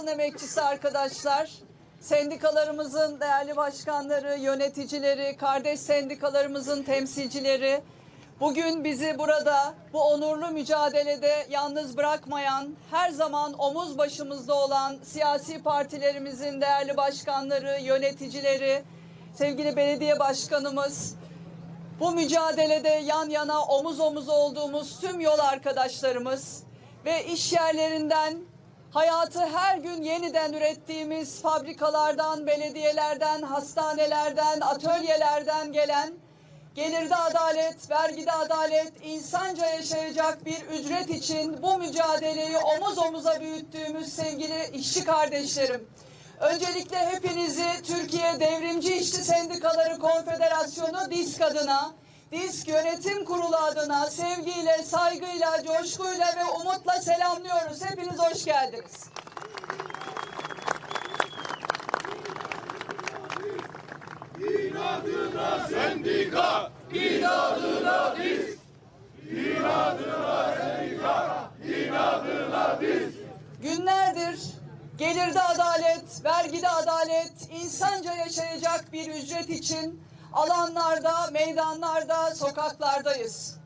basın emekçisi arkadaşlar, sendikalarımızın değerli başkanları, yöneticileri, kardeş sendikalarımızın temsilcileri, bugün bizi burada bu onurlu mücadelede yalnız bırakmayan, her zaman omuz başımızda olan siyasi partilerimizin değerli başkanları, yöneticileri, sevgili belediye başkanımız, bu mücadelede yan yana omuz omuz olduğumuz tüm yol arkadaşlarımız ve iş yerlerinden hayatı her gün yeniden ürettiğimiz fabrikalardan, belediyelerden, hastanelerden, atölyelerden gelen gelirde adalet, vergide adalet, insanca yaşayacak bir ücret için bu mücadeleyi omuz omuza büyüttüğümüz sevgili işçi kardeşlerim. Öncelikle hepinizi Türkiye Devrimci İşçi Sendikaları Konfederasyonu DİSK adına, DİSK Yönetim Kurulu adına sevgiyle, saygıyla, coşkuyla ve umutla selamlıyoruz. Hepiniz hoş geldiniz. Sendika inadına biz. Günlerdir gelirde adalet, vergide adalet, insanca yaşayacak bir ücret için alanlarda, meydanlarda, sokaklardayız.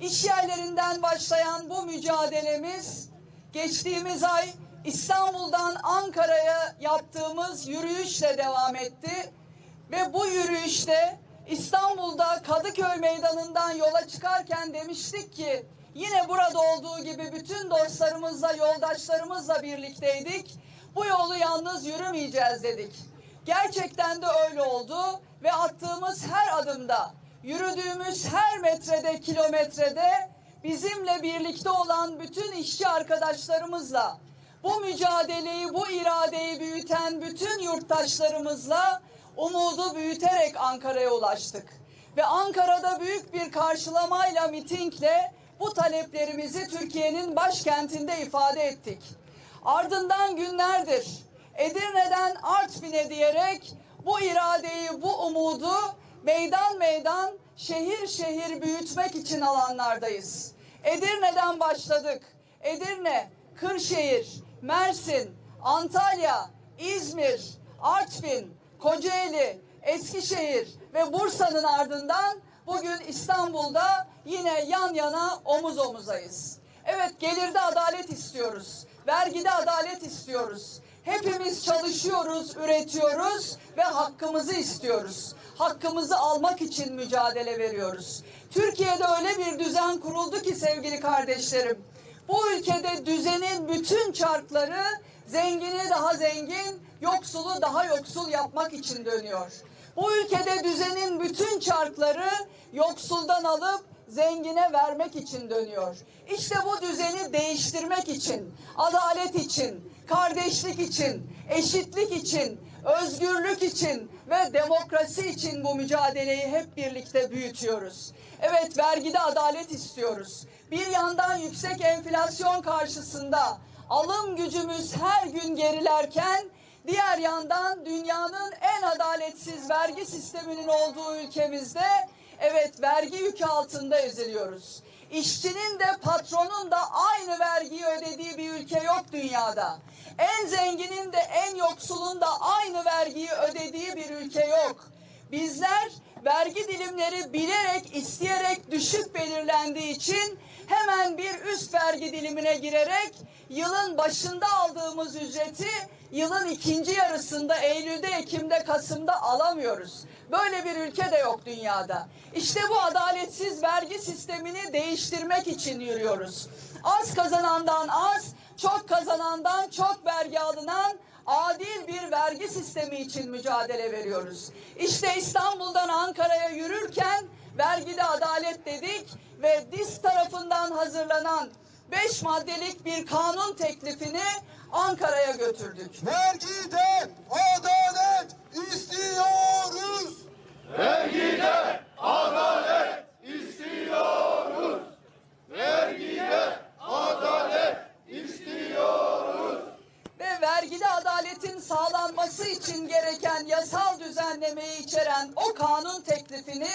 İş yerlerinden başlayan bu mücadelemiz geçtiğimiz ay İstanbul'dan Ankara'ya yaptığımız yürüyüşle devam etti. Ve bu yürüyüşte İstanbul'da Kadıköy Meydanı'ndan yola çıkarken demiştik ki yine burada olduğu gibi bütün dostlarımızla, yoldaşlarımızla birlikteydik. Bu yolu yalnız yürümeyeceğiz dedik. Gerçekten de öyle oldu ve attığımız her adımda, yürüdüğümüz her metrede, kilometrede bizimle birlikte olan bütün işçi arkadaşlarımızla bu mücadeleyi, bu iradeyi büyüten bütün yurttaşlarımızla umudu büyüterek Ankara'ya ulaştık. Ve Ankara'da büyük bir karşılamayla, mitingle bu taleplerimizi Türkiye'nin başkentinde ifade ettik. Ardından günlerdir Edirne'den Artvin'e diyerek bu iradeyi, bu umudu meydan meydan, şehir şehir büyütmek için alanlardayız. Edirne'den başladık. Edirne, Kırşehir, Mersin, Antalya, İzmir, Artvin, Kocaeli, Eskişehir ve Bursa'nın ardından bugün İstanbul'da yine yan yana omuz omuzayız. Evet gelirde adalet istiyoruz. Vergide adalet istiyoruz. Hepimiz çalışıyoruz, üretiyoruz ve hakkımızı istiyoruz. Hakkımızı almak için mücadele veriyoruz. Türkiye'de öyle bir düzen kuruldu ki sevgili kardeşlerim. Bu ülkede düzenin bütün çarkları zengini daha zengin, yoksulu daha yoksul yapmak için dönüyor. Bu ülkede düzenin bütün çarkları yoksuldan alıp zengine vermek için dönüyor. İşte bu düzeni değiştirmek için, adalet için, kardeşlik için, eşitlik için, özgürlük için ve demokrasi için bu mücadeleyi hep birlikte büyütüyoruz. Evet vergide adalet istiyoruz. Bir yandan yüksek enflasyon karşısında alım gücümüz her gün gerilerken diğer yandan dünyanın en adaletsiz vergi sisteminin olduğu ülkemizde evet vergi yükü altında eziliyoruz. İşçinin de patronun da aynı vergiyi ödediği bir ülke yok dünyada. En zenginin de en yoksulun da aynı vergiyi ödediği bir ülke yok. Bizler vergi dilimleri bilerek, isteyerek düşük belirlendiği için hemen bir üst vergi dilimine girerek yılın başında aldığımız ücreti yılın ikinci yarısında Eylül'de, Ekim'de, Kasım'da alamıyoruz. Böyle bir ülke de yok dünyada. İşte bu adaletsiz vergi sistemini değiştirmek için yürüyoruz. Az kazanandan az, çok kazanandan çok vergi alınan adil bir vergi sistemi için mücadele veriyoruz. İşte İstanbul'dan Ankara'ya yürürken vergide adalet dedik ve DİS tarafından hazırlanan 5 maddelik bir kanun teklifini Ankara'ya götürdük. Vergide adalet istiyoruz. Vergide adalet istiyoruz. Vergide adalet istiyoruz. ve vergide adaletin sağlanması için gereken yasal düzenlemeyi içeren o kanun teklifini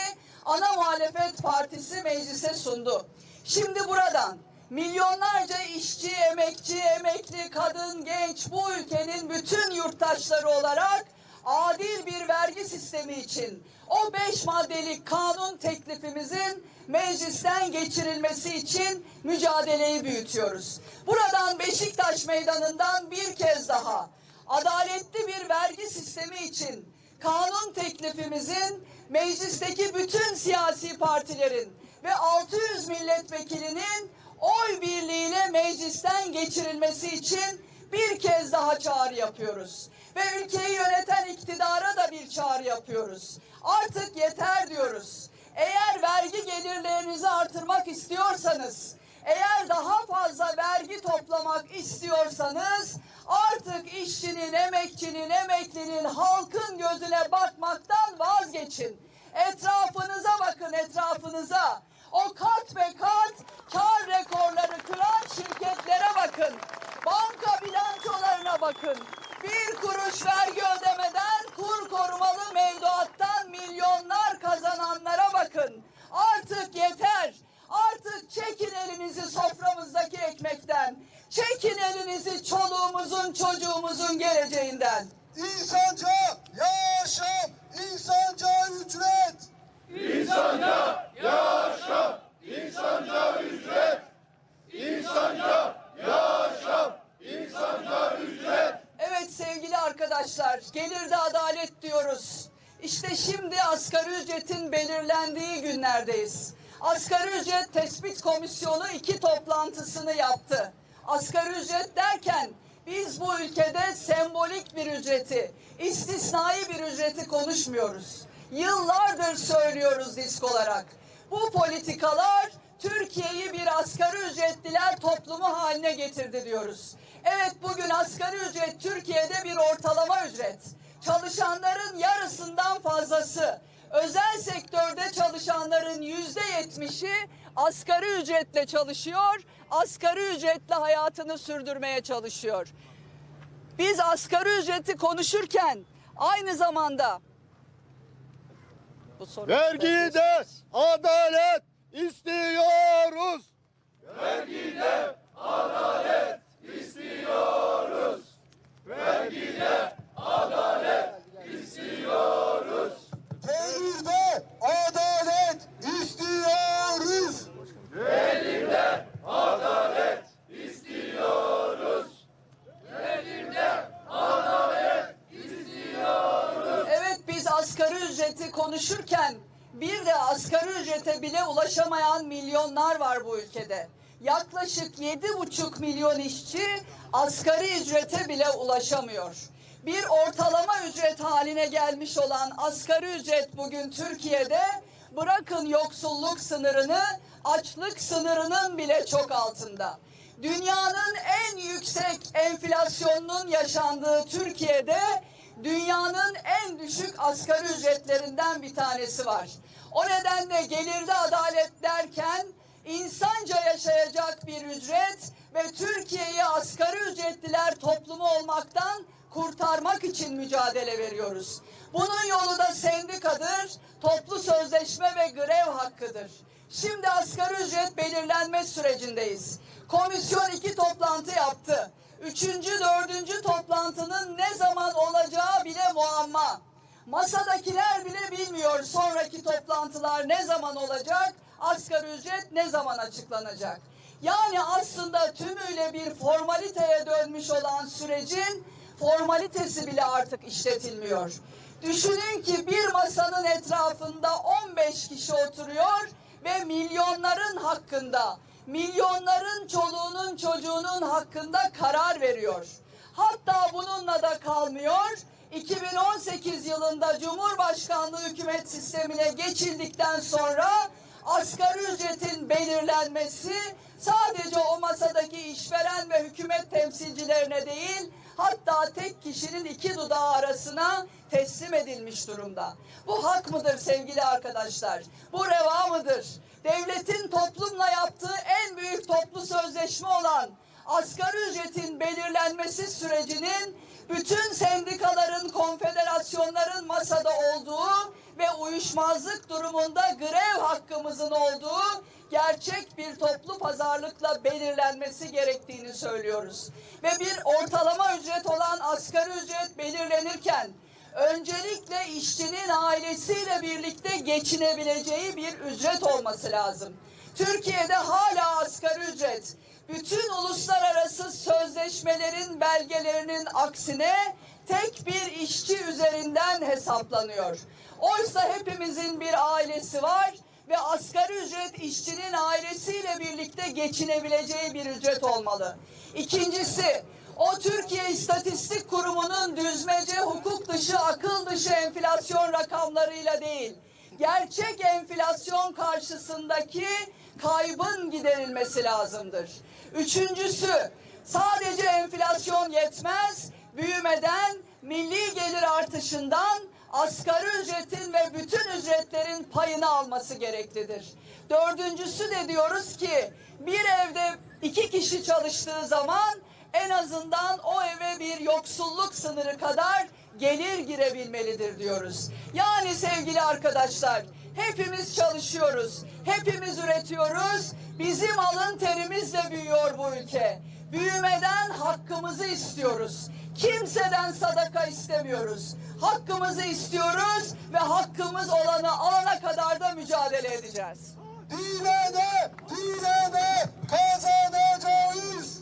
ana muhalefet partisi meclise sundu. Şimdi buradan Milyonlarca işçi, emekçi, emekli, kadın, genç bu ülkenin bütün yurttaşları olarak adil bir vergi sistemi için o beş maddelik kanun teklifimizin meclisten geçirilmesi için mücadeleyi büyütüyoruz. Buradan Beşiktaş Meydanı'ndan bir kez daha adaletli bir vergi sistemi için kanun teklifimizin meclisteki bütün siyasi partilerin ve 600 milletvekilinin oy birliğiyle meclisten geçirilmesi için bir kez daha çağrı yapıyoruz. Ve ülkeyi yöneten iktidara da bir çağrı yapıyoruz. Artık yeter diyoruz. Eğer vergi gelirlerinizi artırmak istiyorsanız, eğer daha fazla vergi toplamak istiyorsanız artık işçinin, emekçinin, emeklinin, halkın gözüne bakmaktan vazgeçin. Etrafınıza bakın etrafınıza. O kat be kat kar rekorları kıran şirketlere bakın. Banka bilançolarına bakın. Bir kuruş vergi ödemeden kur korumalı mevduattan komisyonu iki toplantısını yaptı. Asgari ücret derken biz bu ülkede sembolik bir ücreti, istisnai bir ücreti konuşmuyoruz. Yıllardır söylüyoruz disk olarak. Bu politikalar Türkiye'yi bir asgari ücretliler toplumu haline getirdi diyoruz. Evet bugün asgari ücret Türkiye'de bir ortalama ücret. Çalışanların yarısından fazlası. Özel sektörde çalışanların yüzde yetmişi asgari ücretle çalışıyor, asgari ücretle hayatını sürdürmeye çalışıyor. Biz asgari ücreti konuşurken aynı zamanda bu soru Vergide adalet istiyoruz. Gelirde istiyoruz. Evet biz asgari ücreti konuşurken bir de asgari ücrete bile ulaşamayan milyonlar var bu ülkede. Yaklaşık yedi buçuk milyon işçi asgari ücrete bile ulaşamıyor. Bir ortalama ücret haline gelmiş olan asgari ücret bugün Türkiye'de bırakın yoksulluk sınırını, açlık sınırının bile çok altında. Dünyanın en yüksek enflasyonunun yaşandığı Türkiye'de dünyanın en düşük asgari ücretlerinden bir tanesi var. O nedenle gelirde adalet derken insanca yaşayacak bir ücret ve Türkiye'yi asgari ücretliler toplumu olmaktan kurtarmak için mücadele veriyoruz. Bunun yolu da sendikadır, toplu sözleşme ve grev hakkıdır. Şimdi asgari ücret belirlenme sürecindeyiz. Komisyon iki toplantı yaptı. Üçüncü, dördüncü toplantının ne zaman olacağı bile muamma. Masadakiler bile bilmiyor sonraki toplantılar ne zaman olacak, asgari ücret ne zaman açıklanacak. Yani aslında tümüyle bir formaliteye dönmüş olan sürecin formalitesi bile artık işletilmiyor. Düşünün ki bir masanın etrafında 15 kişi oturuyor ve milyonların hakkında, milyonların çoluğunun çocuğunun hakkında karar veriyor. Hatta bununla da kalmıyor. 2018 yılında Cumhurbaşkanlığı hükümet sistemine geçildikten sonra asgari ücretin belirlenmesi sadece o masadaki işveren ve hükümet temsilcilerine değil hatta tek kişinin iki dudağı arasına teslim edilmiş durumda. Bu hak mıdır sevgili arkadaşlar? Bu reva mıdır? Devletin toplumla yaptığı en büyük toplu sözleşme olan asgari ücretin belirlenmesi sürecinin bütün sendikaların, konfederasyonların masada olduğu ve uyuşmazlık durumunda grev hakkımızın olduğu gerçek bir toplu pazarlıkla belirlenmesi gerektiğini söylüyoruz. Ve bir ortalama ücret olan asgari ücret belirlenirken öncelikle işçinin ailesiyle birlikte geçinebileceği bir ücret olması lazım. Türkiye'de hala asgari ücret bütün uluslararası sözleşmelerin belgelerinin aksine tek bir işçi üzerinden hesaplanıyor. Oysa hepimizin bir ailesi var ve asgari ücret işçinin ailesiyle birlikte geçinebileceği bir ücret olmalı. İkincisi, o Türkiye İstatistik Kurumu'nun düzmece hukuk dışı, akıl dışı enflasyon rakamlarıyla değil, gerçek enflasyon karşısındaki kaybın giderilmesi lazımdır. Üçüncüsü, sadece enflasyon yetmez, büyümeden, milli gelir artışından asgari ücretin ve bütün ücretlerin payını alması gereklidir. Dördüncüsü de diyoruz ki bir evde iki kişi çalıştığı zaman en azından o eve bir yoksulluk sınırı kadar gelir girebilmelidir diyoruz. Yani sevgili arkadaşlar hepimiz çalışıyoruz, hepimiz üretiyoruz. Bizim alın terimizle büyüyor bu ülke. Büyümeden hakkımızı istiyoruz. Kimseden sadaka istemiyoruz. Hakkımızı istiyoruz ve hakkımız olanı alana kadar da mücadele edeceğiz. Direne, direne kazanacağız.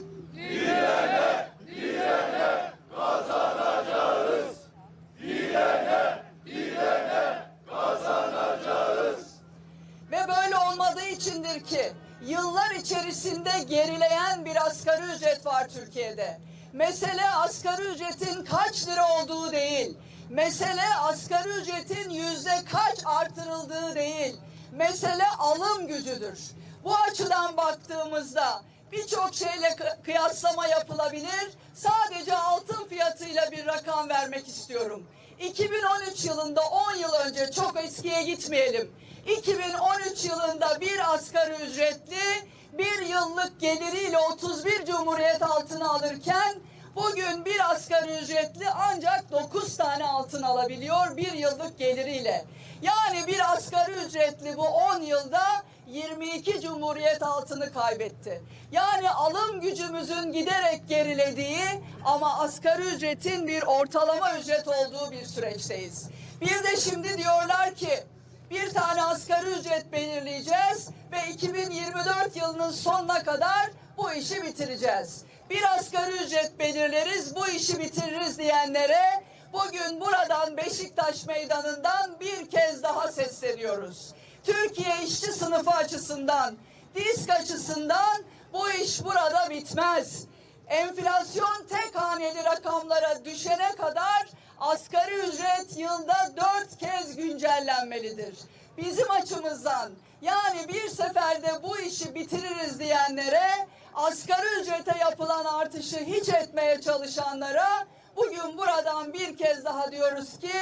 Ve böyle olmadığı içindir ki yıllar içerisinde gerileyen bir asgari ücret var Türkiye'de. Mesele asgari ücretin kaç lira olduğu değil. Mesele asgari ücretin yüzde kaç artırıldığı değil. Mesele alım gücüdür. Bu açıdan baktığımızda birçok şeyle kı- kıyaslama yapılabilir. Sadece altın fiyatıyla bir rakam vermek istiyorum. 2013 yılında 10 yıl önce çok eskiye gitmeyelim. 2013 yılında bir asgari ücretli bir yıllık geliriyle 31 Cumhuriyet altını alırken bugün bir asgari ücretli ancak 9 tane altın alabiliyor bir yıllık geliriyle. Yani bir asgari ücretli bu 10 yılda 22 Cumhuriyet altını kaybetti. Yani alım gücümüzün giderek gerilediği ama asgari ücretin bir ortalama ücret olduğu bir süreçteyiz. Bir de şimdi diyorlar ki bir tane asgari ücret belirleyeceğiz ve 2024 yılının sonuna kadar bu işi bitireceğiz. Bir asgari ücret belirleriz, bu işi bitiririz diyenlere bugün buradan Beşiktaş Meydanı'ndan bir kez daha sesleniyoruz. Türkiye işçi sınıfı açısından, disk açısından bu iş burada bitmez. Enflasyon tek haneli rakamlara düşene kadar asgari ücret yılda dört kez güncellenmelidir. Bizim açımızdan yani bir seferde bu işi bitiririz diyenlere asgari ücrete yapılan artışı hiç etmeye çalışanlara bugün buradan bir kez daha diyoruz ki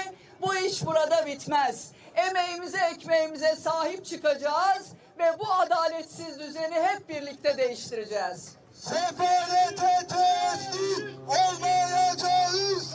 bu iş burada bitmez. Emeğimize ekmeğimize sahip çıkacağız ve bu adaletsiz düzeni hep birlikte değiştireceğiz. Sefalete teslim olmayacağız.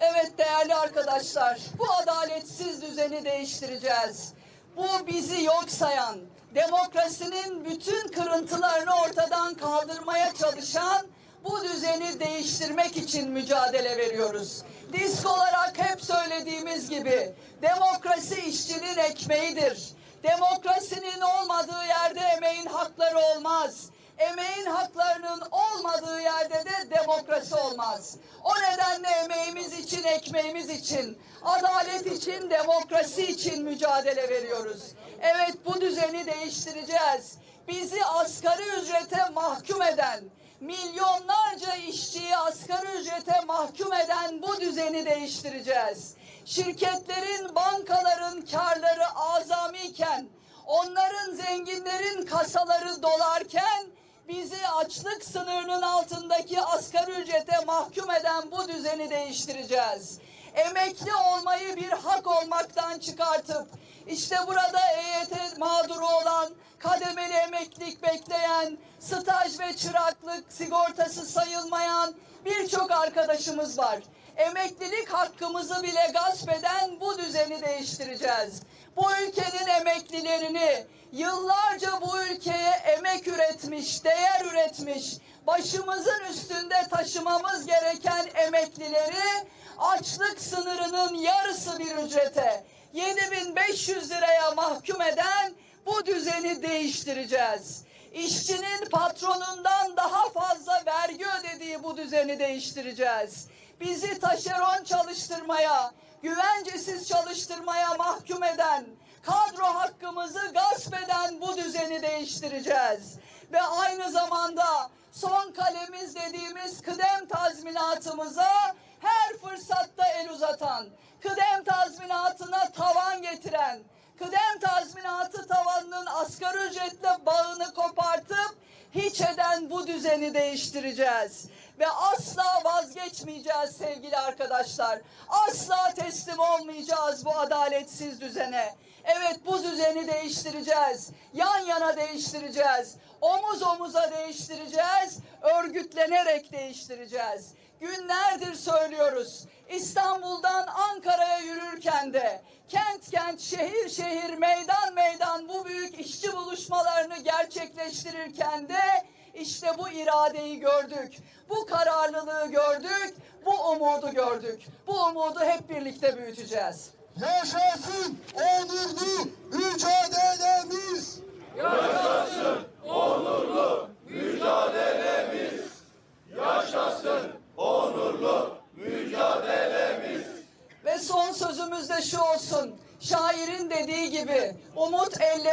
Evet değerli arkadaşlar, bu adaletsiz düzeni değiştireceğiz. Bu bizi yok sayan, demokrasinin bütün kırıntılarını ortadan kaldırmaya çalışan bu düzeni değiştirmek için mücadele veriyoruz. Disk olarak hep söylediğimiz gibi demokrasi işçinin ekmeğidir. Demokrasinin olmadığı yerde emeğin hakları olmaz. Emeğin haklarının olmadığı yerde de demokrasi olmaz. O nedenle emeğimiz için, ekmeğimiz için, adalet için, demokrasi için mücadele veriyoruz. Evet bu düzeni değiştireceğiz. Bizi asgari ücrete mahkum eden, milyonlarca işçiyi asgari ücrete mahkum eden bu düzeni değiştireceğiz. Şirketlerin, bankaların karları azamiyken, onların zenginlerin kasaları dolarken bizi açlık sınırının altındaki asgari ücrete mahkum eden bu düzeni değiştireceğiz. Emekli olmayı bir hak olmaktan çıkartıp işte burada EYT mağduru olan, kademeli emeklilik bekleyen, staj ve çıraklık sigortası sayılmayan, birçok arkadaşımız var. Emeklilik hakkımızı bile gasp eden bu düzeni değiştireceğiz. Bu ülkenin emeklilerini yıllarca bu ülkeye emek üretmiş, değer üretmiş, başımızın üstünde taşımamız gereken emeklileri açlık sınırının yarısı bir ücrete 7500 liraya mahkum eden bu düzeni değiştireceğiz. İşçinin patronundan daha fazla vergi ödediği bu düzeni değiştireceğiz. Bizi taşeron çalıştırmaya, güvencesiz çalıştırmaya mahkum eden, kadro hakkımızı gasp eden bu düzeni değiştireceğiz. Ve aynı zamanda son kalemiz dediğimiz kıdem tazminatımıza her fırsatta el uzatan, kıdem tazminatına tavan getiren, kıdem tazminatı tavanının asgari ücretle bağını kopartıp hiç eden bu düzeni değiştireceğiz. Ve asla vazgeçmeyeceğiz sevgili arkadaşlar. Asla teslim olmayacağız bu adaletsiz düzene. Evet bu düzeni değiştireceğiz. Yan yana değiştireceğiz. Omuz omuza değiştireceğiz. Örgütlenerek değiştireceğiz. Günlerdir söylüyoruz. İstanbul'dan Ankara'ya yürürken de kent kent, şehir şehir, meydan meydan bu büyük işçi buluşmalarını gerçekleştirirken de işte bu iradeyi gördük. Bu kararlılığı gördük. Bu umudu gördük. Bu umudu hep birlikte büyüteceğiz. Yaşasın onurlu mücadelemiz. Ve son sözümüz de şu olsun. Şairin dediği gibi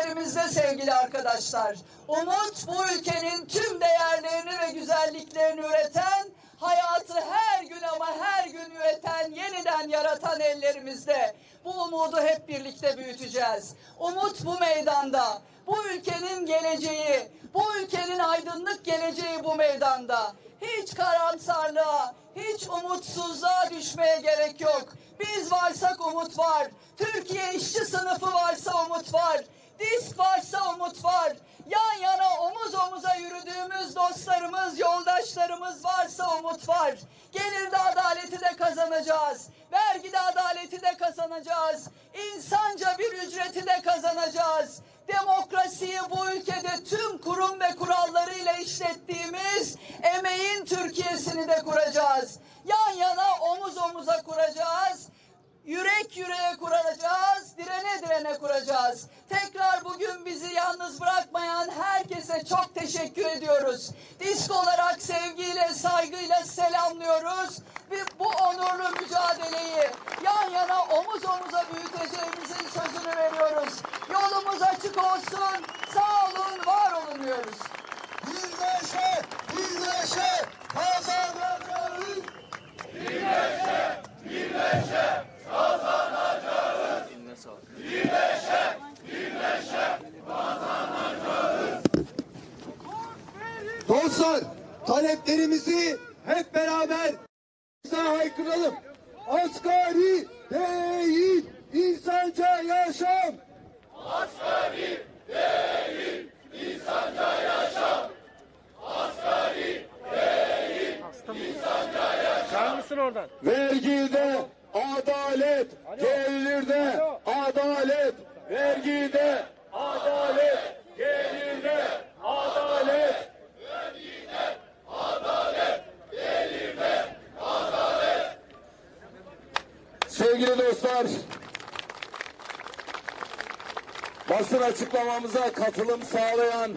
umut ellerimizde sevgili arkadaşlar. Umut bu ülkenin tüm değerlerini ve güzelliklerini üreten, hayatı her gün ama her gün üreten, yeniden yaratan ellerimizde. Bu umudu hep birlikte büyüteceğiz. Umut bu meydanda. Bu ülkenin geleceği, bu ülkenin aydınlık geleceği bu meydanda. Hiç karamsarlığa, hiç umutsuzluğa düşmeye gerek yok. Biz varsak umut var. Türkiye işçi sınıfı varsa umut var. Disk varsa umut var. Yan yana omuz omuza yürüdüğümüz dostlarımız, yoldaşlarımız varsa umut var. Gelirde adaleti de kazanacağız. Vergide adaleti de kazanacağız. İnsanca bir ücreti de kazanacağız. Demokrasiyi bu ülkede tüm kurum ve kurallarıyla işlettiğimiz emeğin Türkiye'sini de kuracağız. Yan yana omuz omuza kuracağız. Yürek yüreğe kuracağız, direne direne kuracağız. Tekrar bugün bizi yalnız bırakmayan herkese çok teşekkür ediyoruz. Disk olarak sevgiyle, saygıyla selamlıyoruz. Ve bu onurlu mücadeleyi yan yana omuz omuza büyüteceğimizin sözünü veriyoruz. Yolumuz açık olsun, sağ olun, var olun diyoruz. Birleşe, birleşe kazanacağız. Dostlar, taleplerimizi hep beraber haykıralım. Asgari değil, insanca yaşam. Çıkar mısın oradan? Vergide adalet, gelirde adalet, vergide adalet, gelirde adalet. Sevgili dostlar, açıklamamıza katılım sağlayan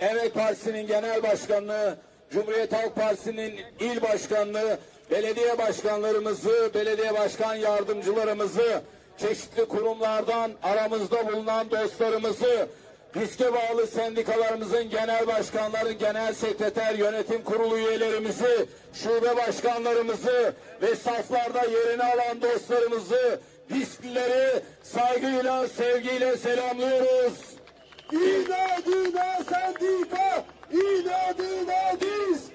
Emek Partisi'nin genel başkanlığı, Cumhuriyet Halk Partisi'nin il başkanlığı, belediye başkanlarımızı, belediye başkan yardımcılarımızı, çeşitli kurumlardan aramızda bulunan dostlarımızı, riske bağlı sendikalarımızın genel başkanları, genel sekreter, yönetim kurulu üyelerimizi, şube başkanlarımızı ve saflarda yerini alan dostlarımızı, risklileri saygıyla, sevgiyle selamlıyoruz. İnadına sendika, inadına diz.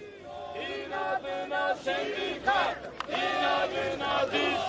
İnadına sendika, inadına diz.